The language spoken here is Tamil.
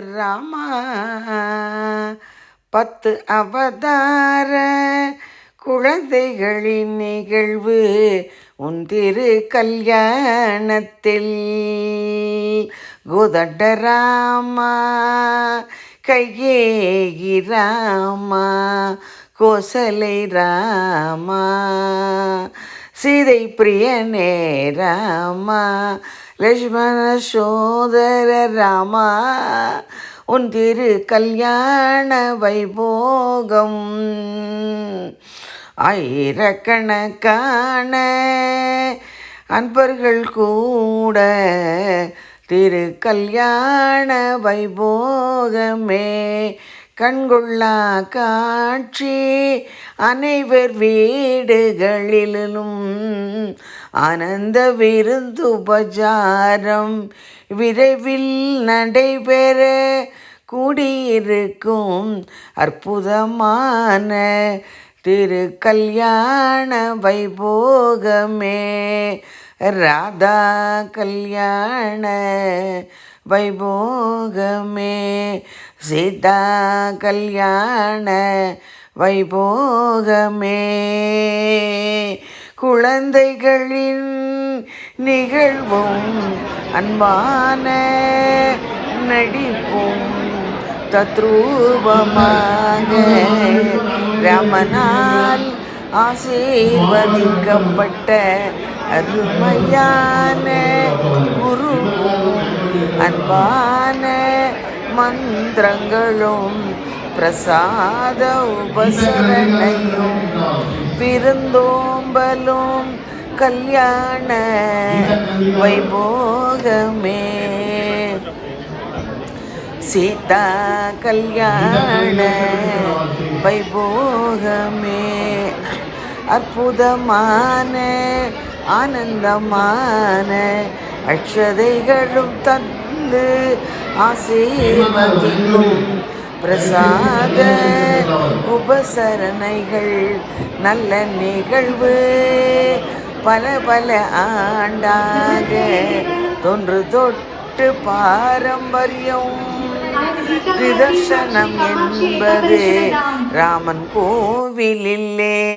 ராமா பத்து அவதார குழந்தைகளின் நிகழ்வு உன் திரு கல்யாணத்தில். கோதண்ட ராமா கையேகி ராமா கோசலை ராமா சீதை பிரியனே ராமா லக்ஷ்மண சோதர ராமா உன் திரு கல்யாண வைபோகம் ஆயிரக்கணக்கான அன்பர்கள் கூட திரு கல்யாண வைபோகமே. கண்கொள்ளா காட்சி அனைவர் வீடுகளிலும் ஆனந்த விருந்துபஜாரம் விரைவில் நடைபெற கூடியிருக்கும் அற்புதமான திரு கல்யாண வைபோகமே. ராதா கல்யாண வைபோகமே. சீதா கல்யாண வைபோகமே. குழந்தைகளின் நிகழ்வும் அன்பான நடிப்பும் தத்ரூபமாக ரமனால் ஆசீர்வதிக்கப்பட்ட அருமையான குருவும் அன்பான மந்திரங்களும் பிரசாத உபசரணையும் விருந்தோம்பலும் கல்யாண வைபோகமே. சீதா கல்யாண வைபோகமே. அற்புதமான ஆனந்தமான அக்ஷதைகளும் தந்து ஆசீர்வதிக்கும். பிரசாத உபசரணைகள் நல்ல நிகழ்வு. பல பல ஆண்டாக தொன்று தொட்டு பாரம்பரியம். நிதர்சனம் என்பது ராமன் கோவிலில்லே